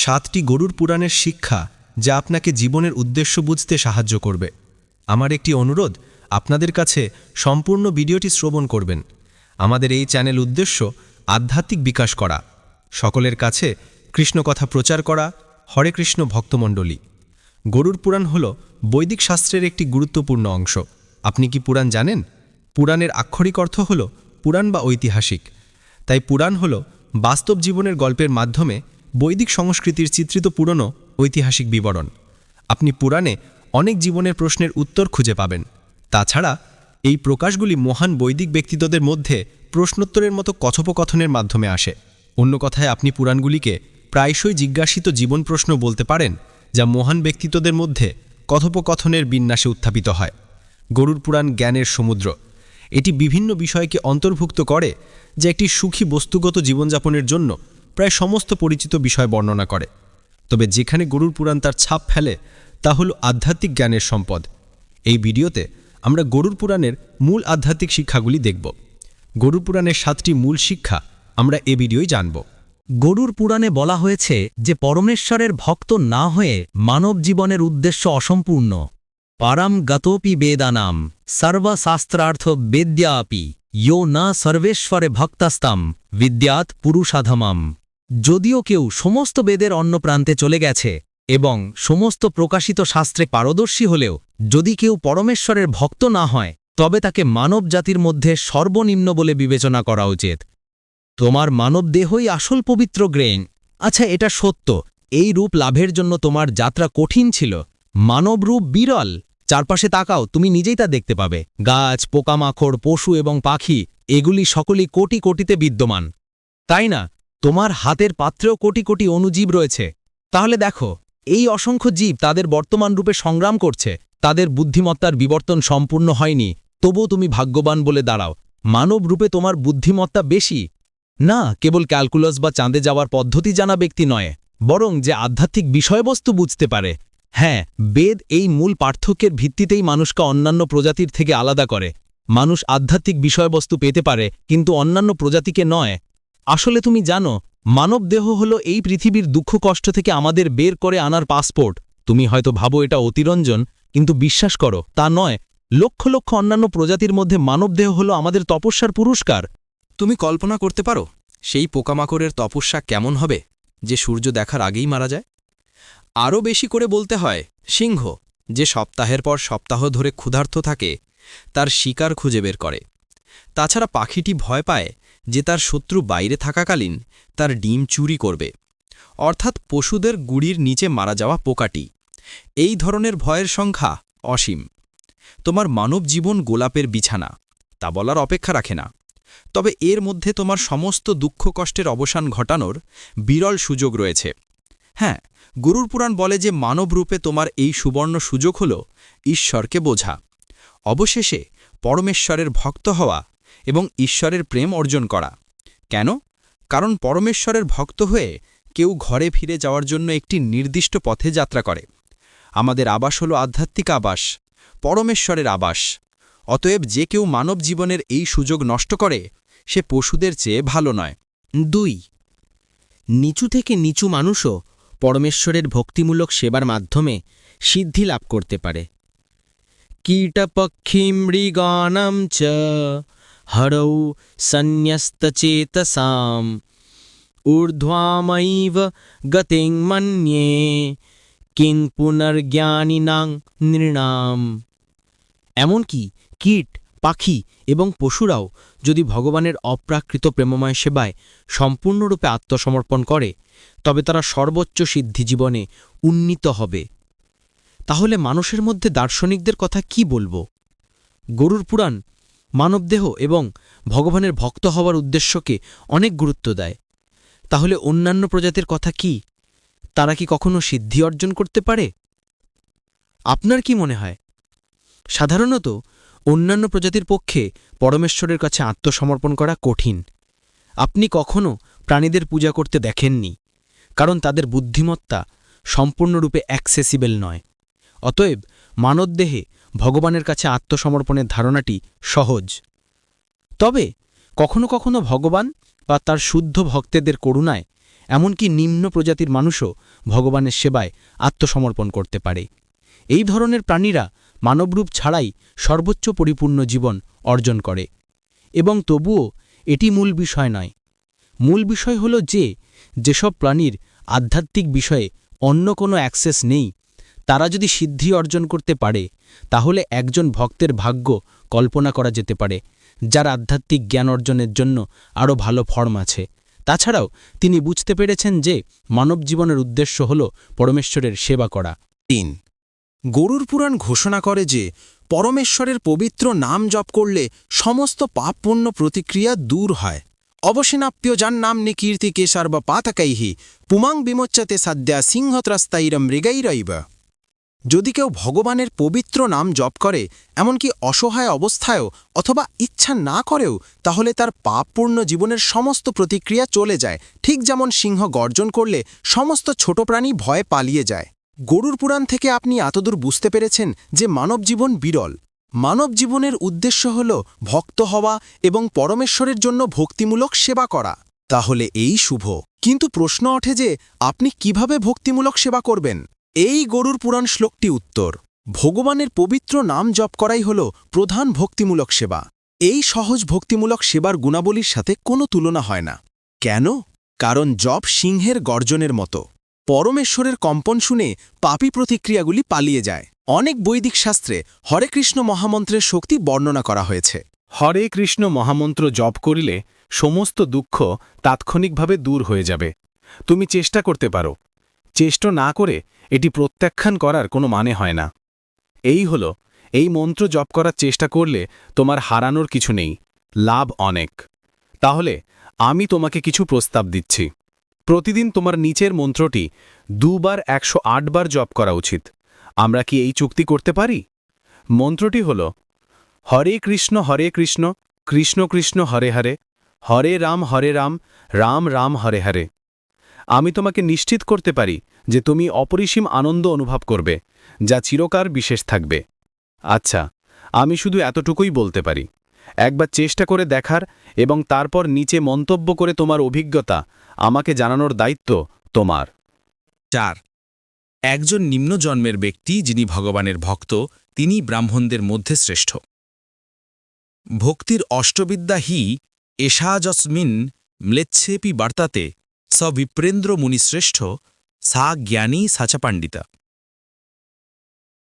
সাতটি গরুর পুরাণের শিক্ষা যা আপনাকে জীবনের উদ্দেশ্য বুঝতে সাহায্য করবে। আমার একটি অনুরোধ, আপনাদের কাছে সম্পূর্ণ ভিডিওটি শ্রবণ করবেন। আমাদের এই চ্যানেল উদ্দেশ্য, আধ্যাত্মিক বিকাশ করা। সকলের কাছে কৃষ্ণ কথা প্রচার করা, হরে কৃষ্ণ ভক্তমণ্ডলী। গরুর পুরাণ হল বৈদিক শাস্ত্রের একটি গুরুত্বপূর্ণ অংশ। আপনি কি পুরাণ জানেন? পুরাণের আক্ষরিক অর্থ হল পুরাণ বা ঐতিহাসিক। তাই পুরাণ হল বাস্তব জীবনের গল্পের মাধ্যমে বৈদিক সংস্কৃতির চিত্রিত পুরনো ঐতিহাসিক বিবরণ। আপনি পুরাণে অনেক জীবনের প্রশ্নের উত্তর খুঁজে পাবেন। তাছাড়া, এই প্রকাশগুলি মহান বৈদিক ব্যক্তিত্বদের মধ্যে প্রশ্নোত্তরের মতো কথোপকথনের মাধ্যমে আসে। অন্য কথায়, আপনি পুরাণগুলিকে প্রায়শই জিজ্ঞাসিত জীবন প্রশ্ন বলতে পারেন, যা মহান ব্যক্তিত্বদের মধ্যে কথোপকথনের বিন্যাসে উত্থাপিত হয়। গরুর পুরাণ জ্ঞানের সমুদ্র। এটি বিভিন্ন বিষয়কে অন্তর্ভুক্ত করে, যা একটি সুখী বস্তুগত জীবনযাপনের জন্য প্রায় সমস্ত পরিচিত বিষয় বর্ণনা করে। তবে যেখানে গরুর পুরাণ তার ছাপ ফেলে, তা হল আধ্যাত্মিক জ্ঞানের সম্পদ। এই ভিডিওতে আমরা গরুর পুরাণের মূল আধ্যাত্মিক শিক্ষাগুলি দেখব। গরুর পুরাণের সাতটি মূল শিক্ষা আমরা এ ভিডিওই জানব। গরুর পুরাণে বলা হয়েছে যে পরমেশ্বরের ভক্ত না হয়ে মানব জীবনের উদ্দেশ্য অসম্পূর্ণ। পারাম গতোপি বেদানাম সর্বশাস্ত্রার্থ বেদ্যাপি ইয়ো না সর্বেশ্বরে ভক্তাস্তাম বিদ্যাৎ পুরুষাধমাম। যদিও কেউ সমস্ত বেদের অন্য প্রান্তে চলে গেছে এবং সমস্ত প্রকাশিত শাস্ত্রে পারদর্শী হলেও যদি কেউ পরমেশ্বরের ভক্ত না হয়, তবে তাকে মানব জাতির মধ্যে সর্বনিম্ন বলে বিবেচনা করা উচিত। তোমার মানব দেহই আসল পবিত্র গ্রেন আচ্ছা এটা সত্য। এই রূপ লাভের জন্য তোমার যাত্রা কঠিন ছিল। মানব রূপ বিরল। চারপাশে তাকাও, তুমি নিজেই তা দেখতে পাবে। গাছ, পোকামাকড়, পশু এবং পাখি, এগুলি সকলই কোটি কোটিতে বিদ্যমান। তাই না? তোমার হাতের পাত্রেও কোটি কোটি অণুজীব রয়েছে। তাহলে দেখো, এই অসংখ্য জীব তাদের বর্তমান রূপে সংগ্রাম করছে, তাদের বুদ্ধিমত্তার বিবর্তন সম্পূর্ণ হয়নি, তবুও তুমি ভাগ্যবান বলে দাঁড়াও। মানব রূপে তোমার বুদ্ধিমত্তা বেশি। না, কেবল ক্যালকুলাস বা চাঁদে যাওয়ার পদ্ধতি জানা ব্যক্তি নয়, বরং যে আধ্যাত্মিক বিষয়বস্তু বুঝতে পারে। হ্যাঁ বেদ এই মূল পার্থক্যের ভিত্তিতেই মানুষকে অন্যান্য প্রজাতির থেকে আলাদা করে। মানুষ আধ্যাত্মিক বিষয়বস্তু পেতে পারে, কিন্তু অন্যান্য প্রজাতিকে নয়। আসলে তুমি জানো মানব দেহ হল এই পৃথিবীর দুঃখ কষ্ট থেকে আমাদের বের করে আনার পাসপোর্ট। তুমি হয়তো ভাবো এটা অতিরঞ্জন, কিন্তু বিশ্বাস করো, তা নয়। লক্ষ লক্ষ অন্যান্য প্রজাতির মধ্যে মানবদেহ হল আমাদের তপস্যার পুরস্কার। তুমি কল্পনা করতে পারো, সেই পোকামাকড়ের তপস্যা কেমন হবে, যে সূর্য দেখার আগেই মারা যায়? আরও বেশি করে বলতে হয়, সিংহ, যে সপ্তাহের পর সপ্তাহ ধরে ক্ষুধার্ত থাকে, তার শিকার খুঁজে বের করে। তাছাড়া পাখিটি ভয় পায় যে তার শত্রু বাইরে থাকাকালীন তার ডিম চুরি করবে। অর্থাৎ পশুদের গুড়ির নিচে মারা যাওয়া পোকাটি। এই ধরনের ভয়ের সংখ্যা অসীম। তোমার মানব জীবন গোলাপের বিছানা, তা বলার অপেক্ষা রাখে না। তবে এর মধ্যে তোমার সমস্ত দুঃখ কষ্টের অবসান ঘটানোর বিরল সুযোগ রয়েছে। হ্যাঁ গুরুর পুরাণ বলে যে মানব রূপে তোমার এই সুবর্ণ সুযোগ হল ঈশ্বরকে বোঝা। অবশেষে পরমেশ্বরের ভক্ত হওয়া এবং ঈশ্বরের প্রেম অর্জন করা। কেন? কারণ পরমেশ্বরের ভক্ত হয়ে কেউ ঘরে ফিরে যাওয়ার জন্য একটি নির্দিষ্ট পথে যাত্রা করে। আমাদের আবাস হল আধ্যাত্মিক আবাস, পরমেশ্বরের আবাস। অতএব যে কেউ মানব জীবনের এই সুযোগ নষ্ট করে, সে পশুদের চেয়ে ভালো নয়। দুই, নিচু থেকে নিচু মানুষও পরমেশ্বরের ভক্তিমূলক সেবার মাধ্যমে সিদ্ধি লাভ করতে পারে। কীটপক্ষী মৃগানাম চ হরৌ সন্ন্যস্তচেতসাম ঊর্ধ্বামৈব গতিং মন্যে কিং পুনর্জ্ঞানীনাং নৃণাম এমনকি কীট পাখি এবং পশুরাও যদি ভগবানের অপ্রাকৃত প্রেমময় সেবায় সম্পূর্ণরূপে আত্মসমর্পণ করে, তবে তারা সর্বোচ্চ সিদ্ধি জীবনে উন্নীত হবে। তাহলে মানুষের মধ্যে দার্শনিকদের কথা কি বলব? গরুর পুরাণ মানবদেহ এবং ভগবানের ভক্ত হওয়ার উদ্দেশ্যকে অনেক গুরুত্ব দেয়। তাহলে অন্যান্য প্রজাতির কথা কি? তারা কি কখনো সিদ্ধি অর্জন করতে পারে? আপনার কি মনে হয়? সাধারণত অন্যান্য প্রজাতির পক্ষে পরমেশ্বরের কাছে আত্মসমর্পণ করা কঠিন। আপনি কখনো প্রাণীদের পূজা করতে দেখেননি, কারণ তাদের বুদ্ধিমত্তা সম্পূর্ণরূপে অ্যাক্সেসিবল নয়। অতএব মানবদেহে ভগবানের কাছে আত্মসমর্পণের ধারণাটি সহজ। তবে কখনো কখনো ভগবান বা তার শুদ্ধ ভক্তেদের করুণায় এমনকি নিম্ন প্রজাতির মানুষও ভগবানের সেবায় আত্মসমর্পণ করতে পারে। এই ধরনের প্রাণীরা মানবরূপ ছাড়াই সর্বোচ্চ পরিপূর্ণ জীবন অর্জন করে। এবং তবুও এটি মূল বিষয় নয়। মূল বিষয় হল যে, যেসব প্রাণীর আধ্যাত্মিক বিষয়ে অন্য কোনো অ্যাক্সেস নেই তারা যদি সিদ্ধি অর্জন করতে পারে, তাহলে একজন ভক্তের ভাগ্য কল্পনা করা যেতে পারে, যার আধ্যাত্মিক জ্ঞান অর্জনের জন্য আরও ভালো ফর্ম আছে। তাছাড়াও, তিনি বুঝতে পেরেছেন যে মানব জীবনের উদ্দেশ্য হল পরমেশ্বরের সেবা করা। তিন, গরুর পুরাণ ঘোষণা করে যে পরমেশ্বরের পবিত্র নাম জপ করলে সমস্ত পাপপূর্ণ প্রতিক্রিয়া দূর হয়। অবসিনাপ্য যার নাম নিকীর্তি কেশার বা পাতাকাইহি, পুমাং বিমোচ্চাতে সাদ্যা সিংহত্রাস্তাইরম মৃগাইরইব যদি কেউ ভগবানের পবিত্র নাম জপ করে, এমনকি অসহায় অবস্থায়ও অথবা ইচ্ছা না করেও, তাহলে তার পাপপূর্ণ জীবনের সমস্ত প্রতিক্রিয়া চলে যায়। ঠিক যেমন সিংহ গর্জন করলে সমস্ত ছোট প্রাণী ভয়ে পালিয়ে যায়। গরুর পুরাণ থেকে আপনি এতদূর বুঝতে পেরেছেন যে মানব জীবন বিরল। মানব জীবনের উদ্দেশ্য হল ভক্ত হওয়া এবং পরমেশ্বরের জন্য ভক্তিমূলক সেবা করা। তাহলে এই শুভ। কিন্তু প্রশ্ন ওঠে যে, আপনি কীভাবে ভক্তিমূলক সেবা করবেন? এই গরুর পুরাণ শ্লোকটি উত্তর। ভগবানের পবিত্র নাম জপ করাই হল প্রধান ভক্তিমূলক সেবা। এই সহজ ভক্তিমূলক সেবার গুণাবলীর সাথে কোনো তুলনা হয় না। কেন? কারণ জপ সিংহের গর্জনের মতো। পরমেশ্বরের কম্পন শুনে পাপী প্রতিক্রিয়াগুলি পালিয়ে যায়। অনেক বৈদিক শাস্ত্রে হরে কৃষ্ণ মহামন্ত্রের শক্তি বর্ণনা করা হয়েছে। হরে কৃষ্ণ মহামন্ত্র জপ করিলে সমস্ত দুঃখ তাৎক্ষণিকভাবে দূর হয়ে যাবে। তুমি চেষ্টা করতে পারো। চেষ্টা না করে এটি প্রত্যাখ্যান করার কোনো মানে হয় না। এই হল, এই মন্ত্র জপ করার চেষ্টা করলে তোমার হারানোর কিছু নেই, লাভ অনেক। তাহলে, আমি তোমাকে কিছু প্রস্তাব দিচ্ছি। প্রতিদিন তোমার নিচের মন্ত্রটি দুবার একশো বার জপ করা উচিত। আমরা কি এই চুক্তি করতে পারি? মন্ত্রটি হল, হরে কৃষ্ণ হরে কৃষ্ণ কৃষ্ণ কৃষ্ণ হরে হরে হরে রাম হরে রাম রাম রাম হরে হরে। আমি তোমাকে নিশ্চিত করতে পারি যে তুমি অপরিসীম আনন্দ অনুভব করবে, যা চিরকার বিশেষ থাকবে। আচ্ছা আমি শুধু এতটুকুই বলতে পারি। একবার চেষ্টা করে দেখার এবং তারপর নিচে মন্তব্য করে তোমার অভিজ্ঞতা আমাকে জানানোর দায়িত্ব তোমার। চার, একজন নিম্ন জন্মের ব্যক্তি যিনি ভগবানের ভক্ত, তিনি ব্রাহ্মণদের মধ্যে শ্রেষ্ঠ। ভক্তির অষ্টবিদ্যা হি এষাজস্মিন ম্লেচ্ছেপি বার্তাতে স বিপ্রেন্দ্র মুনিশ্রেষ্ঠ, সা জ্ঞানী সাচা পাণ্ডিতা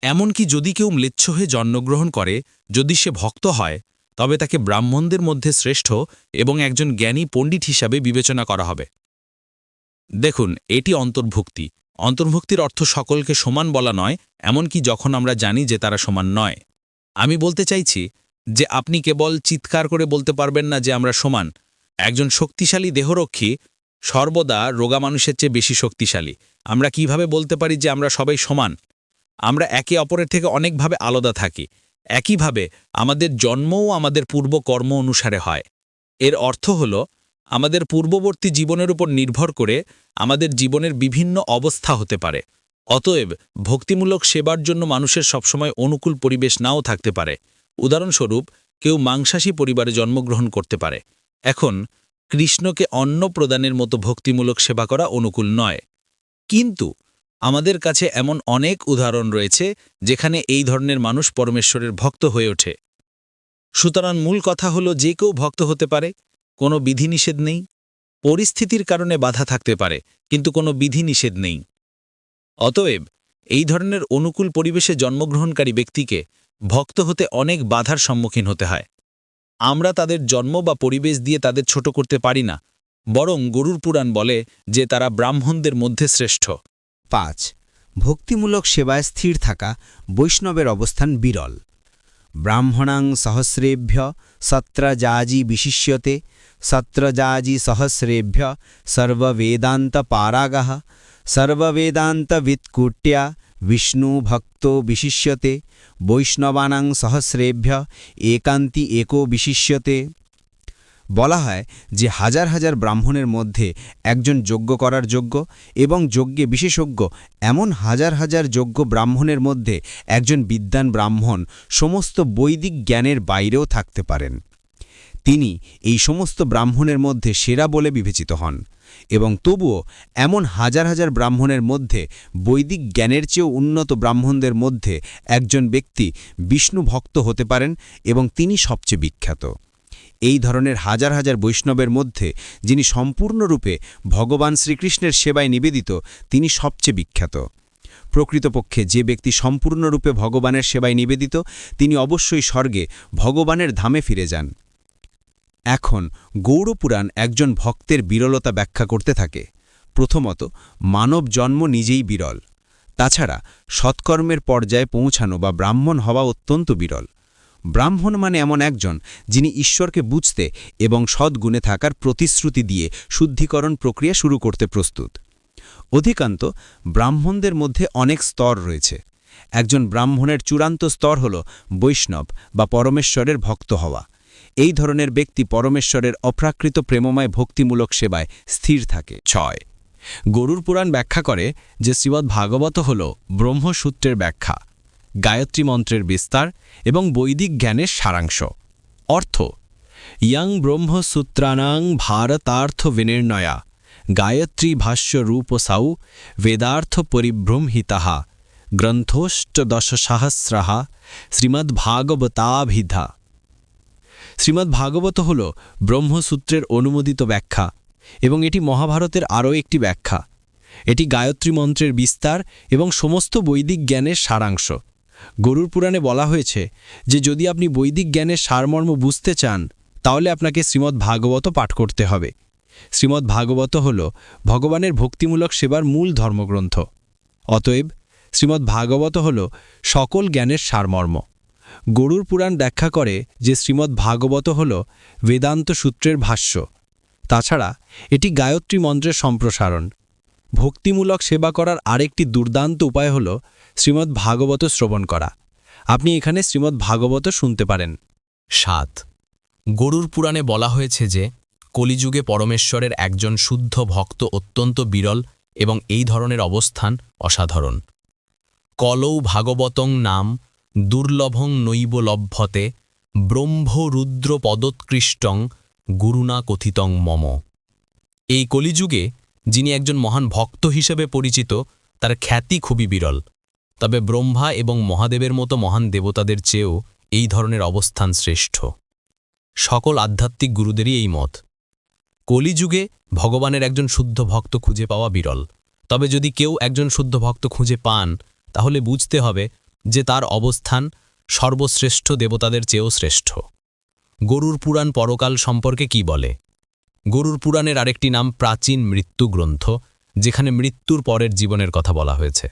এমনকি যদি কেউ ম্লেচ্ছ হয়ে জন্মগ্রহণ করে, যদি সে ভক্ত হয়, তবে তাকে ব্রাহ্মণদের মধ্যে শ্রেষ্ঠ এবং একজন জ্ঞানী পণ্ডিত হিসাবে বিবেচনা করা হবে। দেখুন, এটি অন্তর্ভুক্তি। অন্তর্ভুক্তির অর্থ সকলকে সমান বলা নয়, এমনকি যখন আমরা জানি যে তারা সমান নয়। আমি বলতে চাইছি যে আপনি কেবল চিৎকার করে বলতে পারবেন না যে আমরা সমান। একজন শক্তিশালী দেহরক্ষী সর্বদা রোগা মানুষের চেয়ে বেশি শক্তিশালী। আমরা কীভাবে বলতে পারি যে আমরা সবাই সমান? আমরা একে অপরের থেকে অনেকভাবে আলাদা থাকি। একইভাবে আমাদের জন্মও আমাদের পূর্ব কর্ম অনুসারে হয়। এর অর্থ হল, আমাদের পূর্ববর্তী জীবনের উপর নির্ভর করে আমাদের জীবনের বিভিন্ন অবস্থা হতে পারে। অতএব ভক্তিমূলক সেবার জন্য মানুষের সবসময় অনুকূল পরিবেশ নাও থাকতে পারে। উদাহরণস্বরূপ, কেউ মাংসাশী পরিবারে জন্মগ্রহণ করতে পারে। এখন কৃষ্ণকে অন্ন প্রদানের মতো ভক্তিমূলক সেবা করা অনুকূল নয়। কিন্তু আমাদের কাছে এমন অনেক উদাহরণ রয়েছে, যেখানে এই ধরনের মানুষ পরমেশ্বরের ভক্ত হয়ে ওঠে। সুতরাং মূল কথা হল, যে কেউ ভক্ত হতে পারে, কোনো বিধিনিষেধ নেই। পরিস্থিতির কারণে বাধা থাকতে পারে, কিন্তু কোনো বিধিনিষেধ নেই। অতএব এই ধরনের অনুকূল পরিবেশে জন্মগ্রহণকারী ব্যক্তিকে ভক্ত হতে অনেক বাধার সম্মুখীন হতে হয়। আমরা তাদের জন্ম বা পরিবেশ দিয়ে তাদের ছোট করতে পারি না, বরং গরুর পুরাণ বলে যে তারা ব্রাহ্মণদের মধ্যে শ্রেষ্ঠ। পাঁচ, ভক্তিমূলক সেবায় স্থির থাকা, বৈষ্ণবের অবস্থান বিরল। ব্রাহ্মণাং সহস্রেভ্য সত্রজাজি বিশিষ্যতে, সত্রজাজি সহস্রেভ্য সর্ববেদান্ত পারাগः সর্ববেদান্তবিৎকুট্যা বিষ্ণুভক্তো বিশিষ্যতে বৈষ্ণবানাং সহস্রেভ্য একান্তি একো বিশিষ্যতে বলা হয় যে হাজার হাজার ব্রাহ্মণের মধ্যে একজন যজ্ঞ করার যোগ্য এবং যজ্ঞে বিশেষজ্ঞ এমন হাজার হাজার যোগ্য ব্রাহ্মণের মধ্যে একজন বিদ্বান ব্রাহ্মণ সমস্ত বৈদিক জ্ঞানের বাইরেও থাকতে পারেন। তিনি এই সমস্ত ব্রাহ্মণের মধ্যে সেরা বলে বিবেচিত হন এবং তবুও এমন হাজার হাজার ব্রাহ্মণের মধ্যে বৈদিক জ্ঞানের চেয়েও উন্নত ব্রাহ্মণদের মধ্যে একজন ব্যক্তি বিষ্ণু ভক্ত হতে পারেন এবং তিনি সবচেয়ে বিখ্যাত। এই ধরনের হাজার হাজার বৈষ্ণবের মধ্যে যিনি সম্পূর্ণরূপে ভগবান শ্রীকৃষ্ণের সেবায় নিবেদিত, তিনি সবচেয়ে বিখ্যাত। প্রকৃতপক্ষে যে ব্যক্তি সম্পূর্ণরূপে ভগবানের সেবায় নিবেদিত, তিনি অবশ্যই স্বর্গে ভগবানের ধামে ফিরে যান। এখন গৌড়পুরাণ একজন ভক্তের বিরলতা ব্যাখ্যা করতে থাকে। প্রথমত, মানব জন্ম নিজেই বিরল। তাছাড়া, সৎকর্মের পর্যায়ে পৌঁছানো বা ব্রাহ্মণ হওয়া অত্যন্ত বিরল। ব্রাহ্মণ মানে এমন একজন যিনি ঈশ্বরকে বুঝতে এবং সদ্গুণে থাকার প্রতিশ্রুতি দিয়ে শুদ্ধিকরণ প্রক্রিয়া শুরু করতে প্রস্তুত। অধিকান্ত, ব্রাহ্মণদের মধ্যে অনেক স্তর রয়েছে। একজন ব্রাহ্মণের চূড়ান্ত স্তর হল বৈষ্ণব বা পরমেশ্বরের ভক্ত হওয়া। এই ধরনের ব্যক্তি পরমেশ্বরের অপ্রাকৃত প্রেমময় ভক্তিমূলক সেবায় স্থির থাকে। ছয়, গরুর পুরাণ ব্যাখ্যা করে যে শ্রীমদ্ ভাগবত হল ব্রহ্মসূত্রের ব্যাখ্যা, গায়ত্রী মন্ত্রের বিস্তার এবং বৈদিক জ্ঞানের সারাংশ। অর্থ, ইয়ং ব্রহ্মসূত্রানাং ভারতার্থ বিনির্ণয়া, গায়ত্রী ভাষ্য রূপসাউ বেদার্থ পরিভ্রমহিতা গ্রন্থোষ্টদশসহস্রः শ্রীমদ্ভাগবতাভিধা শ্রীমদ্ভাগবত হল ব্রহ্মসূত্রের অনুমোদিত ব্যাখ্যা, এবং এটি মহাভারতের আরও একটি ব্যাখ্যা। এটি গায়ত্রী মন্ত্রের বিস্তার এবং সমস্ত বৈদিক জ্ঞানের সারাংশ। গরুর পুরাণে বলা হয়েছে যে, যদি আপনি বৈদিক জ্ঞানের সারমর্ম বুঝতে চান, তাহলে আপনাকে শ্রীমদ্ ভাগবত পাঠ করতে হবে। শ্রীমদ্ ভাগবত হল ভগবানের ভক্তিমূলক সেবার মূল ধর্মগ্রন্থ। অতএব শ্রীমদ্ ভাগবত হল সকল জ্ঞানের সারমর্ম। গরুর পুরাণ ব্যাখ্যা করে যে শ্রীমদ্ ভাগবত হল বেদান্ত সূত্রের ভাষ্য। তাছাড়া এটি গায়ত্রী মন্ত্রের সম্প্রসারণ। ভক্তিমূলক সেবা করার আরেকটি দুর্দান্ত উপায় হল শ্রীমদ্ ভাগবত শ্রবণ করা। আপনি এখানে শ্রীমদ্ ভাগবত শুনতে পারেন। সাত। গরুর পুরাণে বলা হয়েছে যে, কলিযুগে পরমেশ্বরের একজন শুদ্ধ ভক্ত অত্যন্ত বিরল এবং এই ধরনের অবস্থান অসাধারণ। কলৌ ভাগবতং নাম দুর্লভং নৈব লভ্যতে ব্রহ্মরুদ্র পদোৎকৃষ্টং গুরুনা কথিতং মম। এই কলিযুগে যিনি একজন মহান ভক্ত হিসেবে পরিচিত, তার খ্যাতি খুবই বিরল। তবে ব্রহ্মা এবং মহাদেবের মতো মহান দেবতাদের চেয়েও এই ধরনের অবস্থান শ্রেষ্ঠ। সকল আধ্যাত্মিক গুরুদেরই এই মত। কলিযুগে ভগবানের একজন শুদ্ধ ভক্ত খুঁজে পাওয়া বিরল। তবে যদি কেউ একজন শুদ্ধ ভক্ত খুঁজে পান, তাহলে বুঝতে হবে যে তার অবস্থান সর্বশ্রেষ্ঠ দেবতাদের চেয়েও শ্রেষ্ঠ। গরুর পুরাণ পরকাল সম্পর্কে কি বলে? গরুর পুরাণের আরেকটি নাম প্রাচীন মৃত্যু গ্রন্থ, যেখানে মৃত্যুর পরের জীবনের কথা বলা হয়েছে।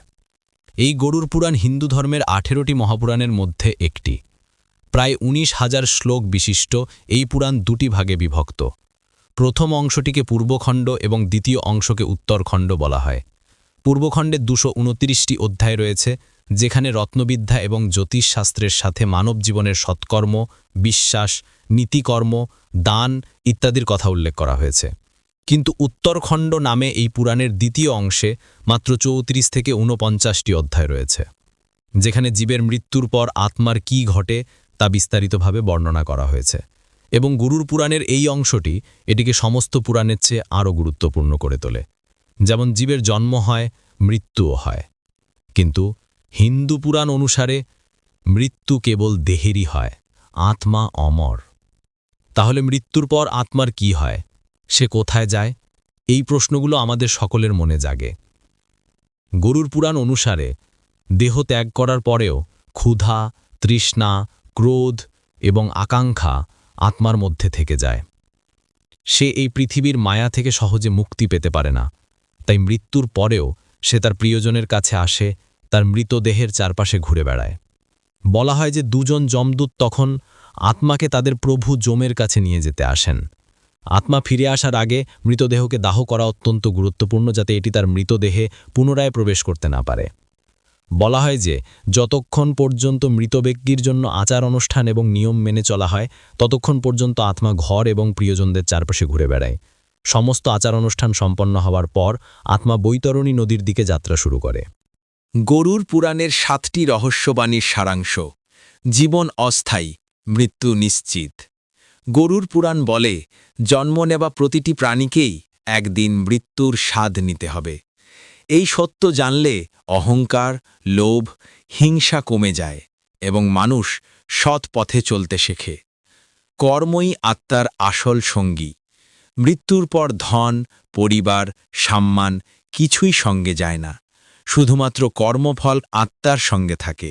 এই গরুর পুরাণ হিন্দু ধর্মের আঠেরোটি মহাপুরাণের মধ্যে একটি। প্রায় উনিশ হাজার শ্লোক বিশিষ্ট এই পুরাণ দুটি ভাগে বিভক্ত। প্রথম অংশটিকে পূর্বখণ্ড এবং দ্বিতীয় অংশকে উত্তরখণ্ড বলা হয়। পূর্বখণ্ডে দুশো উনত্রিশটি অধ্যায় রয়েছে যেখানে রত্নবিদ্যা এবং জ্যোতিষশাস্ত্রের সাথে মানব জীবনের সৎকর্ম, বিশ্বাস, নীতিকর্ম, দান ইত্যাদির কথা উল্লেখ করা হয়েছে। কিন্তু উত্তরখণ্ড নামে এই পুরাণের দ্বিতীয় অংশে মাত্র চৌত্রিশ থেকে ঊনপঞ্চাশটি অধ্যায় রয়েছে, যেখানে জীবের মৃত্যুর পর আত্মার কি ঘটে তা বিস্তারিতভাবে বর্ণনা করা হয়েছে এবং গুরুর পুরাণের এই অংশটি এটিকে সমস্ত পুরাণের চেয়ে আরও গুরুত্বপূর্ণ করে তোলে। যেমন জীবের জন্ম হয়, মৃত্যুও হয়। কিন্তু হিন্দু পুরাণ অনুসারে, মৃত্যু কেবল দেহেরই হয়, আত্মা অমর। তাহলে মৃত্যুর পর আত্মার কি হয়? সে কোথায় যায়? এই প্রশ্নগুলো আমাদের সকলের মনে জাগে। গরুর পুরাণ অনুসারে, দেহ ত্যাগ করার পরেও ক্ষুধা, তৃষ্ণা, ক্রোধ এবং আকাঙ্ক্ষা আত্মার মধ্যে থেকে যায়। সে এই পৃথিবীর মায়া থেকে সহজে মুক্তি পেতে পারে না, তাই মৃত্যুর পরেও সে তার প্রিয়জনের কাছে আসে তার মৃতদেহের চারপাশে ঘুরে বেড়ায়। বলা হয় যে দুজন যমদূত তখন আত্মাকে তাদের প্রভু জমের কাছে নিয়ে যেতে আসেন। আত্মা ফিরে আসার আগে মৃতদেহকে দাহ করা অত্যন্ত গুরুত্বপূর্ণ যাতে এটি তার মৃতদেহে পুনরায় প্রবেশ করতে না পারে। বলা হয় যে যতক্ষণ পর্যন্ত মৃত ব্যক্তির জন্য আচার অনুষ্ঠান এবং নিয়ম মেনে চলা হয়, ততক্ষণ পর্যন্ত আত্মা ঘর এবং প্রিয়জনদের চারপাশে ঘুরে বেড়ায়। সমস্ত আচার অনুষ্ঠান সম্পন্ন হওয়ার পর আত্মা বৈতরণী নদীর দিকে যাত্রা শুরু করে। গরুর পুরাণের সাতটি রহস্যবাণীর সারাংশ। জীবন অস্থায়ী, মৃত্যু নিশ্চিত। গরুর পুরাণ বলে, জন্ম নেওয়া প্রতিটি প্রাণীকেই একদিন মৃত্যুর স্বাদ নিতে হবে। এই সত্য জানলে অহংকার, লোভ, হিংসা কমে যায় এবং মানুষ সৎ পথে চলতে শেখে। কর্মই আত্মার আসল সঙ্গী। মৃত্যুর পর ধন, পরিবার, সম্মান কিছুই সঙ্গে যায় না। শুধুমাত্র কর্মফল আত্মার সঙ্গে থাকে।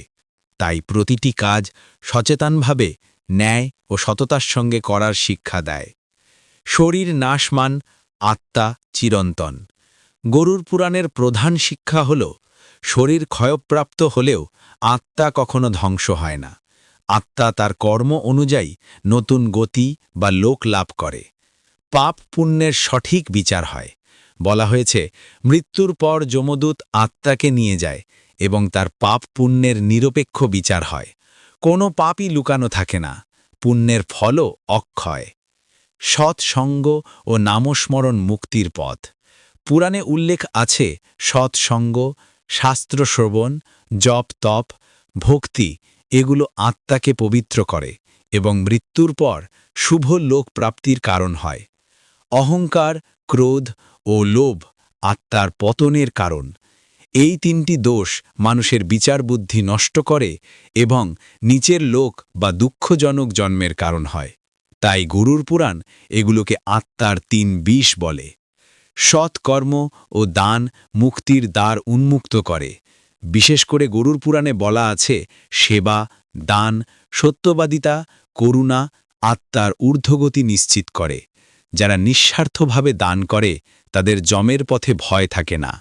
তাই প্রতিটি কাজ সচেতনভাবে ন্যায় ও সততার সঙ্গে করার শিক্ষা দেয়। শরীর নাশমান, আত্মা চিরন্তন। গরুর পুরাণের প্রধান শিক্ষা হল, শরীর ক্ষয়প্রাপ্ত হলেও আত্মা কখনো ধ্বংস হয় না। আত্মা তার কর্ম অনুযায়ী নতুন গতি বা লোক লাভ করে। পাপ পুণ্যের সঠিক বিচার হয়। বলা হয়েছে, মৃত্যুর পর যমদূত আত্মাকে নিয়ে যায় এবং তার পাপ পুণ্যের নিরপেক্ষ বিচার হয়। কোনো পাপই লুকানো থাকে না, পুণ্যের ফলও অক্ষয়। সৎসঙ্গ ও নামস্মরণ মুক্তির পথ। পুরাণে উল্লেখ আছে সৎসঙ্গ শাস্ত্র শ্রবণ, জপ তপ, ভক্তি, এগুলো আত্মাকে পবিত্র করে এবং মৃত্যুর পর শুভ লোক প্রাপ্তির কারণ হয়। অহংকার, ক্রোধ ও লোভ আত্মার পতনের কারণ। এই তিনটি দোষ মানুষের বিচার বুদ্ধি নষ্ট করে এবং নিচের লোক বা দুঃখজনক জন্মের কারণ হয়। তাই গরুর পুরাণ এগুলোকে আত্মার তিন বিষ বলে। সৎ কর্ম ও দান মুক্তির দ্বার উন্মুক্ত করে। বিশেষ করে গরুর পুরাণে বলা আছে, সেবা, দান, সত্যবাদিতা, করুণা, আত্মার ঊর্ধ্বগতি নিশ্চিত করে। যারা নিঃস্বার্থভাবে দান করে তাদের জমের পথে ভয় থাকে না।